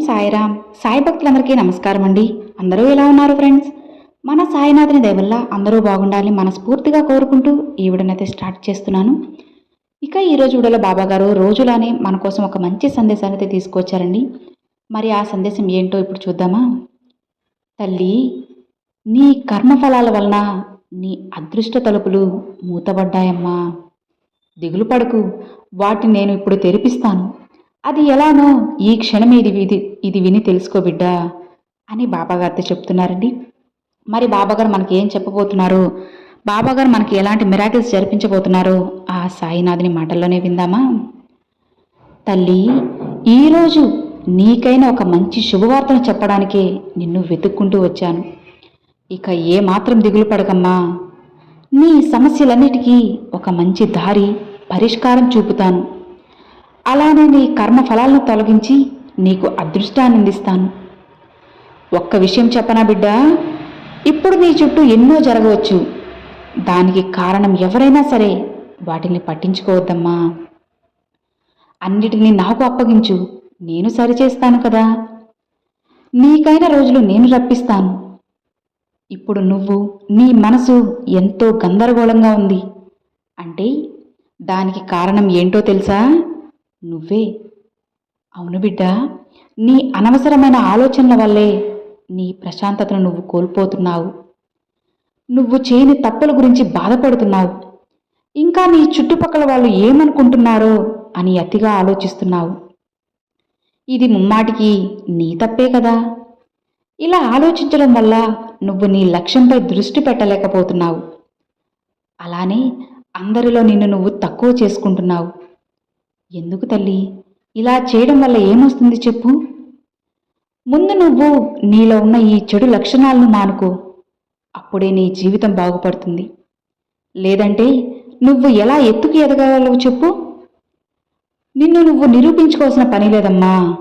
సాయిరామ్. సాయి భక్తులందరికీ నమస్కారం అండి అందరూ ఎలా ఉన్నారు ఫ్రెండ్స్? మన సాయినాథుని దయవల్ల అందరూ బాగుండాలని మనస్ఫూర్తిగా కోరుకుంటూ ఈ వీడియోనైతే స్టార్ట్ చేస్తున్నాను. ఇక ఈరోజు వీడియోలో బాబా గారు రోజులానే మన కోసం ఒక మంచి సందేశాన్ని అయితే తీసుకొచ్చారండి. మరి ఆ సందేశం ఏంటో ఇప్పుడు చూద్దామా? తల్లి నీ కర్మఫలాల వలన నీ అదృష్ట తలుపులు మూతబడ్డాయమ్మా. దిగులు పడకు. వాటిని నేను ఇప్పుడు తెరిపిస్తాను. అది ఎలానో ఈ క్షణం ఇది ఇది ఇది విని తెలుసుకో బిడ్డా అని బాబాగారితో చెప్తున్నారండి. మరి బాబాగారు మనకి ఏం చెప్పబోతున్నారు? బాబాగారు మనకి ఎలాంటి మిరాకిల్స్ జరిపించబోతున్నారో? ఆ సాయినాథుని మాటల్లోనే విందామా? తల్లి ఈరోజు నీకైన ఒక మంచి శుభవార్తను చెప్పడానికే నిన్ను వెతుక్కుంటూ వచ్చాను. ఇక ఏ మాత్రం దిగులు పడకమ్మా. నీ సమస్యలన్నిటికీ ఒక మంచి దారి పరిష్కారం చూపుతాను. అలానే నీ కర్మ ఫలాలను తొలగించి నీకు అదృష్టాన్ని అందిస్తాను. ఒక్క విషయం చెప్పనా బిడ్డా? ఇప్పుడు నీ చుట్టూ ఎన్నో జరగవచ్చు. దానికి కారణం ఎవరైనా సరే వాటిని పట్టించుకోవద్దమ్మా. అన్నిటినీ నాకు అప్పగించు. నేను సరిచేస్తాను కదా. నీకైన రోజులు నేను రప్పిస్తాను. ఇప్పుడు నువ్వు నీ మనసు ఎంతో గందరగోళంగా ఉంది. అంటే దానికి కారణం ఏంటో తెలుసా? నువ్వే. అవును బిడ్డ నీ అనవసరమైన ఆలోచనల వల్లే నీ ప్రశాంతతను నువ్వు కోల్పోతున్నావు. నువ్వు చేయని తప్పుల గురించి బాధపడుతున్నావు. ఇంకా నీ చుట్టుపక్కల వాళ్ళు ఏమనుకుంటున్నారో అని అతిగా ఆలోచిస్తున్నావు. ఇది ముమ్మాటికి నీ తప్పే కదా. ఇలా ఆలోచించడం వల్ల నువ్వు నీ లక్ష్యంపై దృష్టి పెట్టలేకపోతున్నావు. అలానే అందరిలో నిన్ను నువ్వు తక్కువ చేసుకుంటున్నావు. ఎందుకు తల్లి? ఇలా చేయడం వల్ల ఏమొస్తుంది చెప్పు. ముందు నువ్వు నీలో ఉన్న ఈ చెడు లక్షణాలను మానుకో. అప్పుడే నీ జీవితం బాగుపడుతుంది. లేదంటే నువ్వు ఎలా ఎత్తుకు ఎదగలవు చెప్పు. నిన్ను నువ్వు నిరూపించుకోవాల్సిన పని లేదమ్మా.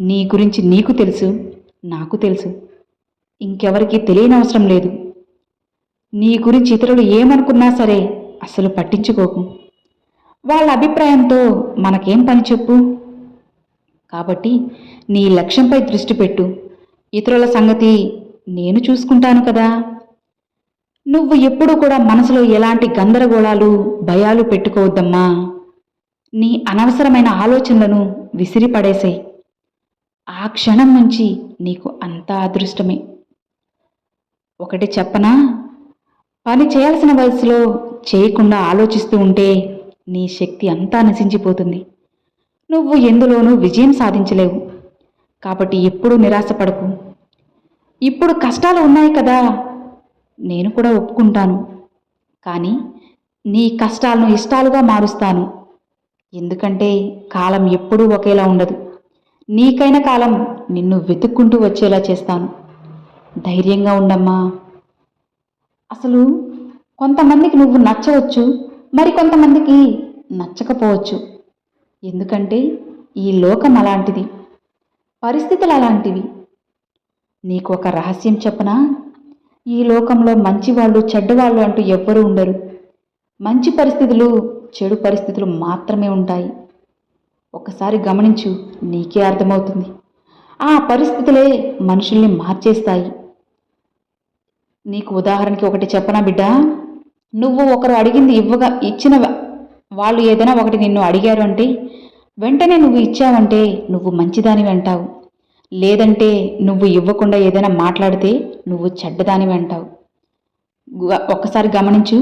నీ గురించి నీకు తెలుసు నాకు తెలుసు. ఇంకెవరికి తెలియనవసరం లేదు. నీ గురించి ఇతరులు ఏమనుకున్నా సరే అసలు పట్టించుకోకు. వాళ్ళ అభిప్రాయంతో మనకేం పని చెప్పు? కాబట్టి నీ లక్ష్యంపై దృష్టి పెట్టు. ఇతరుల సంగతి నేను చూసుకుంటాను కదా. నువ్వు ఎప్పుడూ కూడా మనసులో ఎలాంటి గందరగోళాలు భయాలు పెట్టుకోవద్దమ్మా. నీ అనవసరమైన ఆలోచనలను విసిరిపడేసాయి ఆ క్షణం నుంచి నీకు అంతా అదృష్టమే. ఒకటి చెప్పనా? పని చేయాల్సిన వయసులో చేయకుండా ఆలోచిస్తూ ఉంటే నీ శక్తి అంతా నశించిపోతుంది. నువ్వు ఎందులోనూ విజయం సాధించలేవు. కాబట్టి ఎప్పుడూ నిరాశపడకు. ఇప్పుడు కష్టాలు ఉన్నాయి కదా. నేను కూడా ఒప్పుకుంటాను. కానీ నీ కష్టాలను ఇష్టాలుగా మారుస్తాను. ఎందుకంటే కాలం ఎప్పుడూ ఒకేలా ఉండదు. నీకైన కాలం నిన్ను వెతుక్కుంటూ వచ్చేలా చేస్తాను. ధైర్యంగా ఉండమ్మా. అసలు కొంతమందికి నువ్వు నచ్చవచ్చు. మరి కొంతమందికి నచ్చకపోవచ్చు. ఎందుకంటే ఈ లోకం అలాంటిది. పరిస్థితులు అలాంటివి. నీకు ఒక రహస్యం చెప్పనా? ఈ లోకంలో మంచివాళ్ళు చెడ్డవాళ్ళు అంటూ ఎవ్వరూ ఉండరు. మంచి పరిస్థితులు చెడు పరిస్థితులు మాత్రమే ఉంటాయి. ఒకసారి గమనించు నీకే అర్థమవుతుంది. ఆ పరిస్థితులే మనుషుల్ని మార్చేస్తాయి. నీకు ఉదాహరణకి ఒకటి చెప్పనా బిడ్డా? నువ్వు ఒకరు అడిగింది ఇవ్వగా ఇచ్చిన వాళ్ళు ఏదైనా ఒకటి నిన్ను అడిగారు అంటే వెంటనే నువ్వు ఇచ్చావంటే నువ్వు మంచిదాని అంటావు. లేదంటే నువ్వు ఇవ్వకుండా ఏదైనా మాట్లాడితే నువ్వు చెడ్డదాని అంటావు. ఒక్కసారి గమనించు.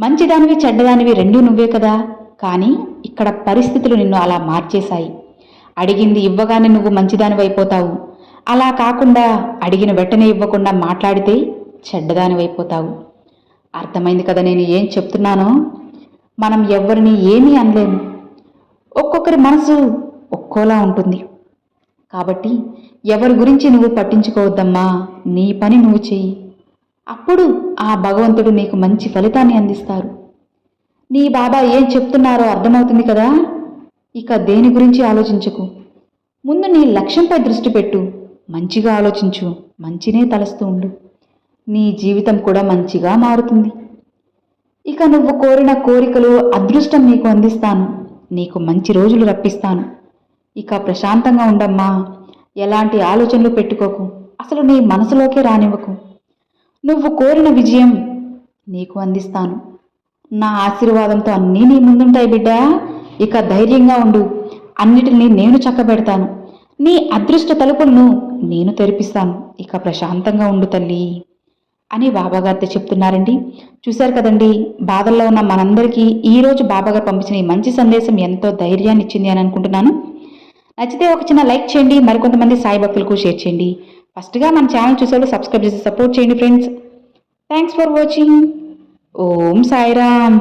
మంచిదానివి చెడ్డదానివి రెండూ నువ్వే కదా. కానీ ఇక్కడ పరిస్థితులు నిన్ను అలా మార్చేశాయి. అడిగింది ఇవ్వగానే నువ్వు మంచిదానివి అయిపోతావు. అలా కాకుండా అడిగిన వెంటనే ఇవ్వకుండా మాట్లాడితే చెడ్డదానివైపోతావు అర్థమైంది కదా నేను ఏం చెప్తున్నానో? మనం ఎవరిని ఏమీ అనలేము. ఒక్కొక్కరి మనసు ఒక్కోలా ఉంటుంది. కాబట్టి ఎవరి గురించి నువ్వు పట్టించుకోవద్దమ్మా నీ పని నువ్వు చెయ్యి. అప్పుడు ఆ భగవంతుడు నీకు మంచి ఫలితాన్ని అందిస్తారు. నీ బాబా ఏం చెప్తున్నారో అర్థమవుతుంది కదా? ఇక దేని గురించి ఆలోచించకు. ముందు నీ లక్ష్యంపై దృష్టి పెట్టు. మంచిగా ఆలోచించు. మంచినే తలస్తూ ఉండు. నీ జీవితం కూడా మంచిగా మారుతుంది. ఇక నువ్వు కోరిన కోరికలు అదృష్టం నీకు అందిస్తాను. నీకు మంచి రోజులు రప్పిస్తాను. ఇక ప్రశాంతంగా ఉండమ్మా. ఎలాంటి ఆలోచనలు పెట్టుకోకు. అసలు నీ మనసులోకే రానివ్వకు. నువ్వు కోరిన విజయం నీకు అందిస్తాను. నా ఆశీర్వాదంతో అన్నీ నీ ముందుంటాయి బిడ్డా. ఇక ధైర్యంగా ఉండు. అన్నిటినీ నేను చక్కబెడతాను. నీ అదృష్ట తలుపులను నేను తెరిపిస్తాను. ఇక ప్రశాంతంగా ఉండు తల్లి. అని బాబాగారితో చెప్తున్నారండి. చూశారు కదండి బాధల్లో ఉన్న మనందరికీ ఈరోజు బాబాగారు పంపించిన ఈ మంచి సందేశం ఎంతో ధైర్యాన్ని ఇచ్చింది అని అనుకుంటున్నాను. నచ్చితే ఒక చిన్న లైక్ చేయండి మరికొంతమంది సాయి భక్తులకు షేర్ చేయండి. ఫస్ట్గా మన ఛానల్ చూసేవాళ్ళు సబ్స్క్రైబ్ చేసి సపోర్ట్ చేయండి friends. Thanks for watching. Om Sairam.